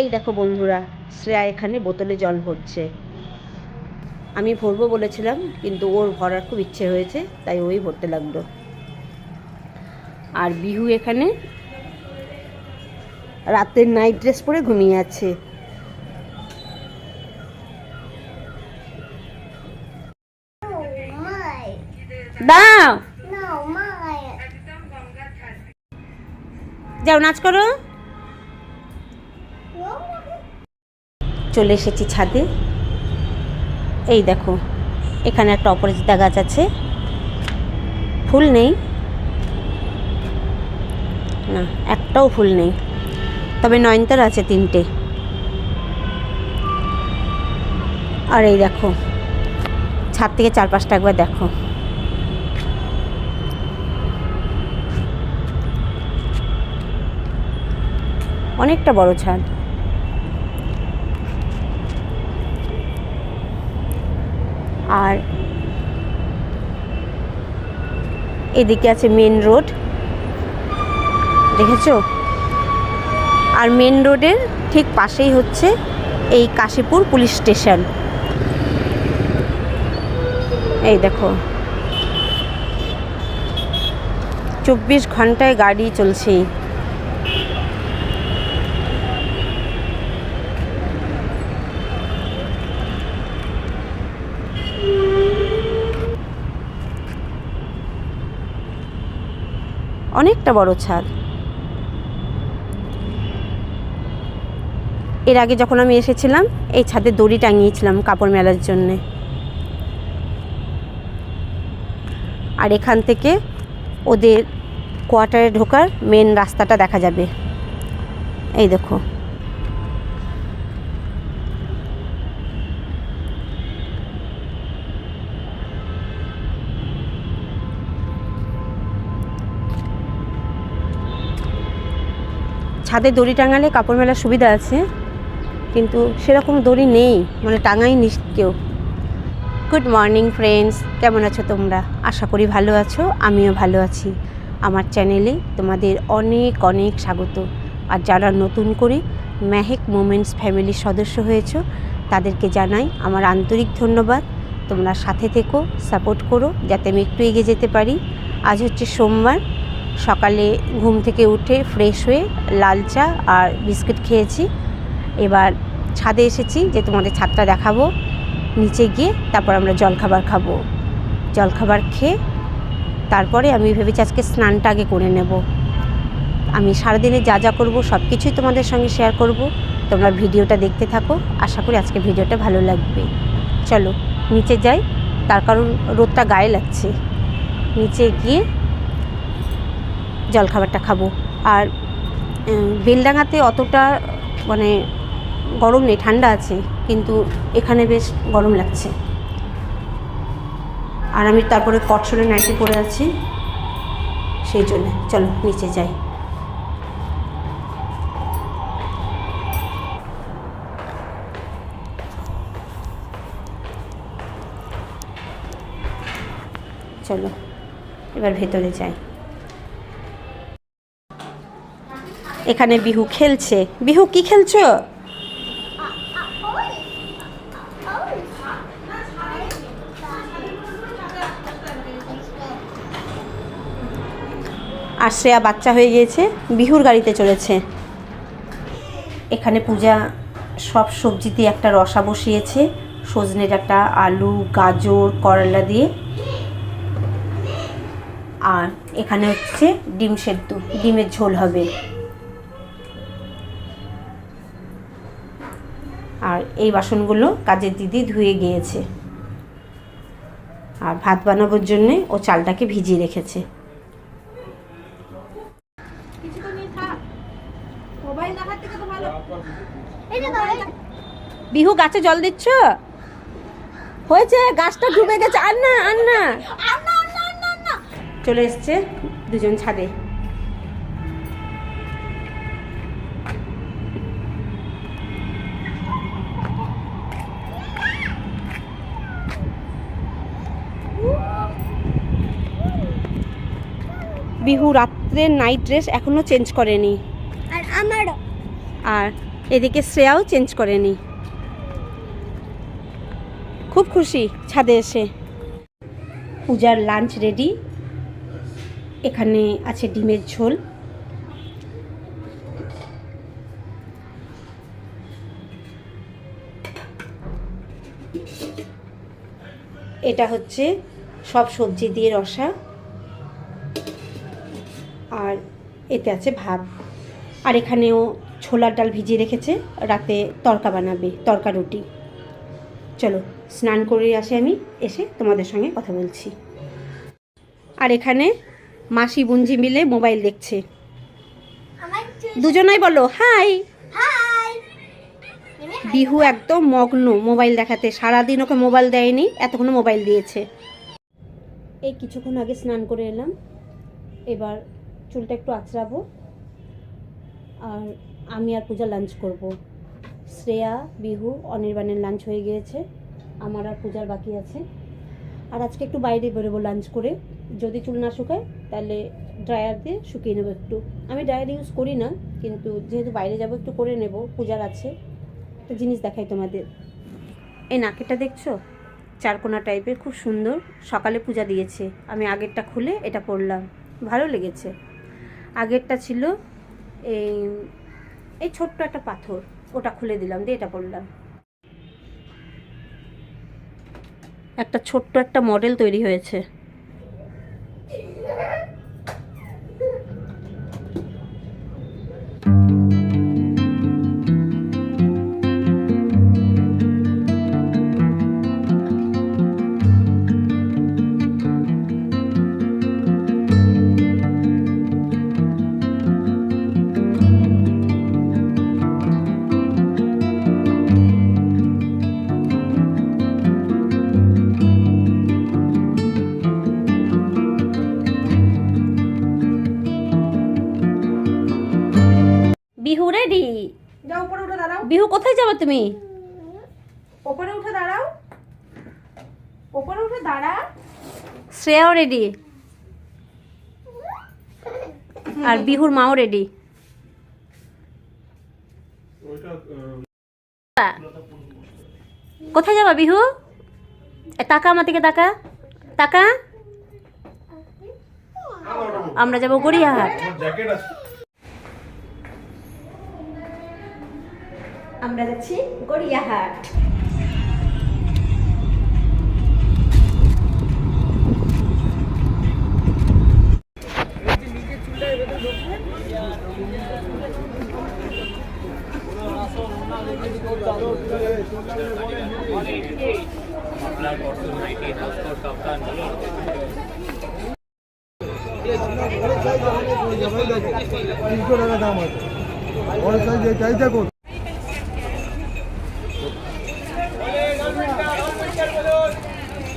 এই দেখো বন্ধুরা শ্রেয়া এখানে বোতলে জল ভরছে। আমি ভরবো বলেছিলাম কিন্তু ওর ভরার খুব ইচ্ছে হয়েছে তাই ওই ভরতে লাগল। আর বিহু এখানে রাতের নাইট ড্রেস পরে ঘুমিয়ে আছে। দাও. যাও নাচ করো। চলে এসেছি ছাদে। এই দেখো, এখানে একটা অপরাজিতা গাছ আছে। ফুল নেই। না, একটাও ফুল নেই। তবে নয়নতার আছে তিনটে। আর এই দেখো, ছাদ থেকে চার পাঁচটা একবার দেখো। অনেকটা বড় ছাদ। আর এদিকে আছে মেন রোড দেখেছ? আর মেন রোডের ঠিক পাশেই হচ্ছে এই কাশীপুর পুলিশ স্টেশন। এই দেখো। চব্বিশ ঘন্টায় গাড়ি চলছেই অনেকটা বড় ছাদ। এর আগে যখন আমি এসেছিলাম, এই ছাদে দড়ি টাঙিয়েছিলাম কাপড় মেলার জন্যে। আর এখান থেকে ওদের কোয়ার্টারে ঢোকার মেন রাস্তাটা দেখা যাবে। এই দেখো। ছাদে দড়ি টাঙালে কাপড় মেলার সুবিধা আছে, কিন্তু সেরকম দড়ি নেই মানে টাঙাই নিস কেউ। গুড মর্নিং ফ্রেন্ডস কেমন আছো তোমরা? আশা করি ভালো আছো, আমিও ভালো আছি। আমার চ্যানেলে তোমাদের অনেক অনেক স্বাগত। আর যারা নতুন করে মেহেক মোমেন্টস ফ্যামিলির সদস্য হয়েছো, তাদেরকে জানাই আমার আন্তরিক ধন্যবাদ। তোমরা সাথে থেকো সাপোর্ট করো, যাতে আমি একটু এগিয়ে যেতে পারি। আজ হচ্ছে সোমবার সকালে ঘুম থেকে উঠে ফ্রেশ হয়ে লাল চা আর বিস্কিট খেয়েছি। এবার ছাদে এসেছি যে তোমাদের ছাদটা দেখাবো। নিচে গিয়ে তারপর আমরা জলখাবার খাব। জলখাবার খেয়ে তারপরে আমি ভেবেছি আজকে স্নানটা আগে করে নেব। আমি সারাদিনে যা যা করব সব কিছুই তোমাদের সঙ্গে শেয়ার করব। তোমরা ভিডিওটা দেখতে থাকো। আশা করি আজকে ভিডিওটা ভালো লাগবে। চলো, নিচে যাই। তার কারণ রোদটা গায়ে লাগছে। নিচে গিয়ে জলখাবারটা খাব। আর বেলডাঙাতে অতটা মানে গরম নেই, ঠান্ডা আছে, কিন্তু এখানে বেশ গরম লাগছে। আর আমি তারপরে কটসরে নাইটি পরে আছি, সেই জন্য। চলো, নিচে যাই। চলো, এবার ভেতরে যাই। এখানে বিহু খেলছে। বিহু কি খেলছো? আর শ্রেয়া বাচ্চা হয়ে গিয়েছে, বিহুর গাড়িতে চলেছে এখানে পূজা সব সবজি দিয়ে একটা রসা বসিয়েছে, সজনে ডাঁটা, আলু, গাজর, করলা দিয়ে। আর এখানে হচ্ছে ডিম সেদ্ধ, ডিমের ঝোল হবে। আর এই বাসনগুলো কাজের দিদি ধুয়ে গিয়েছে। আর ভাত বানানোর জন্যে ও চালটাকে ভিজিয়ে রেখেছে। বিহু গাছে জল দিচ্ছ? হয়েছে গাছটা ডুবে গেছে। আর না আর না চলে এসছে দুজন ছাদে। বিহু রাত্রের নাইট ড্রেস এখনও চেঞ্জ করেনি। আর আমারও। আর এদিকে শ্রেয়াও চেঞ্জ করেনি। খুব খুশি ছাদে এসে। পূজার লাঞ্চ রেডি এখানে আছে ডিমের ঝোল। এটা হচ্ছে সব সবজি দিয়ে রসা। আর এতে আছে ভাত। আর এখানেও ছোলার ডাল ভিজিয়ে রেখেছে রাতে তরকা বানাবে তরকা রুটি। চলো স্নান করে আসি আমি এসে তোমাদের সঙ্গে কথা বলছি। আর এখানে মাসি বুঞ্জি মিলে মোবাইল দেখছে। দুজনাই বলো হাই! বিহু একদম মগ্ন মোবাইল দেখাতে। সারাদিন ওকে মোবাইল দেয়নি এতক্ষণ মোবাইল দিয়েছে। এই কিছুক্ষণ আগে স্নান করে এলাম। এবার চুলটা একটু আঁচড়াবো। আর আমি আর পূজা লাঞ্চ করব। শ্রেয়া, বিহু, অনির্বাণের লাঞ্চ হয়ে গিয়েছে। আমার আর পূজার বাকি আছে। আর আজকে একটু বাইরে বেরোবো লাঞ্চ করে। যদি চুল না শুকায়, তাহলে ড্রায়ার দিয়ে শুকিয়ে নেব একটু। আমি ড্রায়ার ইউজ করি না, কিন্তু যেহেতু বাইরে যাব, একটু করে নেব। পূজার আছে। একটা জিনিস দেখাই তোমাদের। এই নাকেরটা দেখছ? চারকোনা টাইপের খুব সুন্দর। সকালে পূজা দিয়েছে। আমি আগেরটা খুলে এটা পরলাম। ভালো লেগেছে। আগেরটা ছিল এই এই ছোট্ট একটা পাথর, ওটা খুলে দিলাম, দিয়ে এটা করলাম। একটা ছোট্ট একটা মডেল তৈরি হয়েছে। বিহু রেডি যাও উপরে উঠে দাঁড়াও। বিহু কোথায় যাবে তুমি? উপরে উঠে দাঁড়াও। উপরে উঠে দাঁড়া। শ্রেয়াও রেডি আর বিহুর মাও রেডি কোথায় যাবা বিহু? তাকা আমার দিকে তাকা। তাকা। আমরা যাব গড়িয়াহাট জ্যাকেট আছে আমরা যাচ্ছি গড়িয়াহাট। তিনশো টাকা দাম আছে বড় সাইজ দেখুন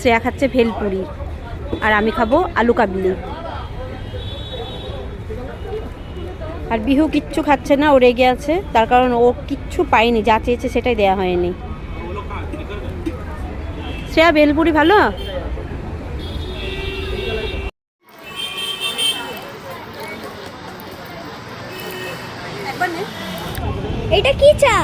শ্রেয়া খাচ্ছে ভেলপুরি। আর আমি খাব আলু কাবলি। আর বিহু কিচ্ছু খাচ্ছে না, ও রেগে আছে। তার কারণ ও কিচ্ছু পায়নি, যা চেয়েছে সেটাই দেয়া হয়নি। শ্রেয়া, ভেলপুরি ভালো? এটা কি চা?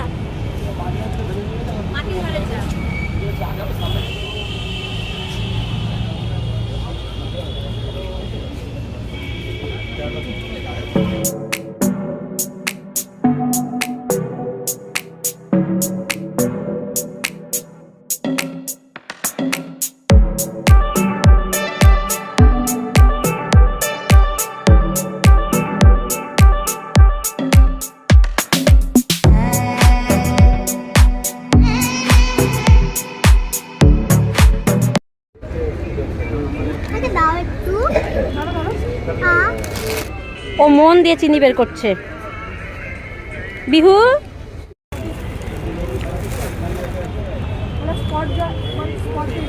ও মন দিয়ে চিনি বের করছে। বিহু?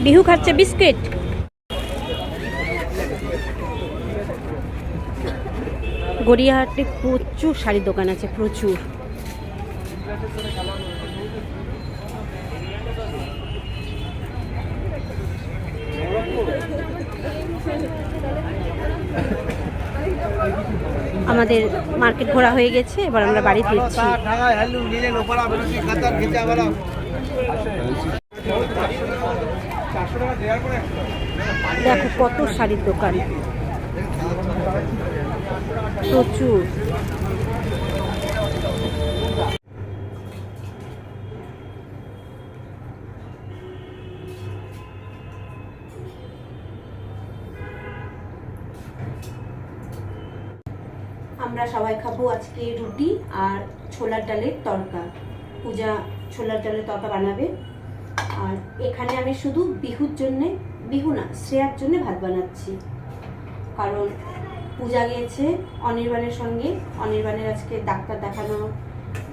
বিহু খাচ্ছে বিস্কিট। গড়িয়াহাটে প্রচুর শাড়ির দোকান আছে, প্রচুর। আমাদের মার্কেট ঘোরা হয়ে গেছে, এবার আমরা বাড়ি ফিরছি। দেখো কত শাড়ির দোকান। প্রচুর। আমরা সবাই খাব আজকে রুটি আর ছোলার ডালের তরকা। পূজা ছোলার ডালের তরকা বানাবে। এখানে আমি শুধু বিহুর জন্যে, বিহু না, শ্রেয়ার জন্য ভাত বানাচ্ছি। কারণ পূজা গিয়েছে, অনির্বাণের সঙ্গে। অনির্বাণের আজকে ডাক্তার দেখানো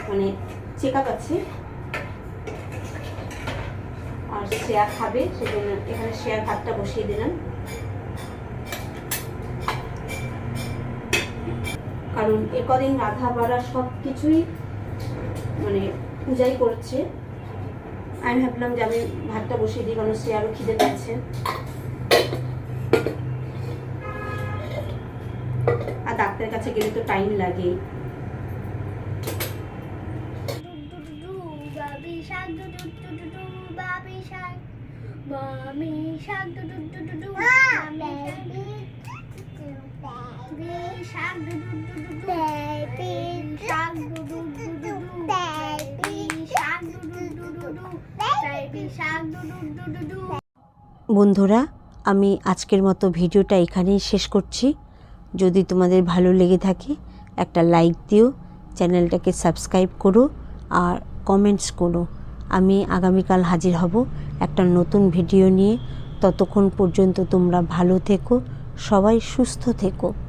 মানে চেক আপ আছে। আর শ্রেয়া খাবে, সেজন্য এখানে শ্রেয়ার ভাতটা বসিয়ে দিলাম। কারণ এ কদিন রাধা বাড়া সব কিছুই মানে পূজাই করছে। আমি ভাবলাম যে আমি ভাতটা বসিয়ে দিই কারণ সে আরও খিদে পেয়েছে আর ডাক্তারের কাছে গেলে তো টাইম লাগে শাক বন্ধুরা, আমি আজকের মতো ভিডিওটা এখানেই শেষ করছি। যদি তোমাদের ভালো লেগে থাকে, একটা লাইক দিও, চ্যানেলটাকে সাবস্ক্রাইব করো আর কমেন্টস করো। আমি আগামীকাল হাজির হব একটা নতুন ভিডিও নিয়ে। ততক্ষণ পর্যন্ত তোমরা ভালো থেকো, সবাই সুস্থ থেকো।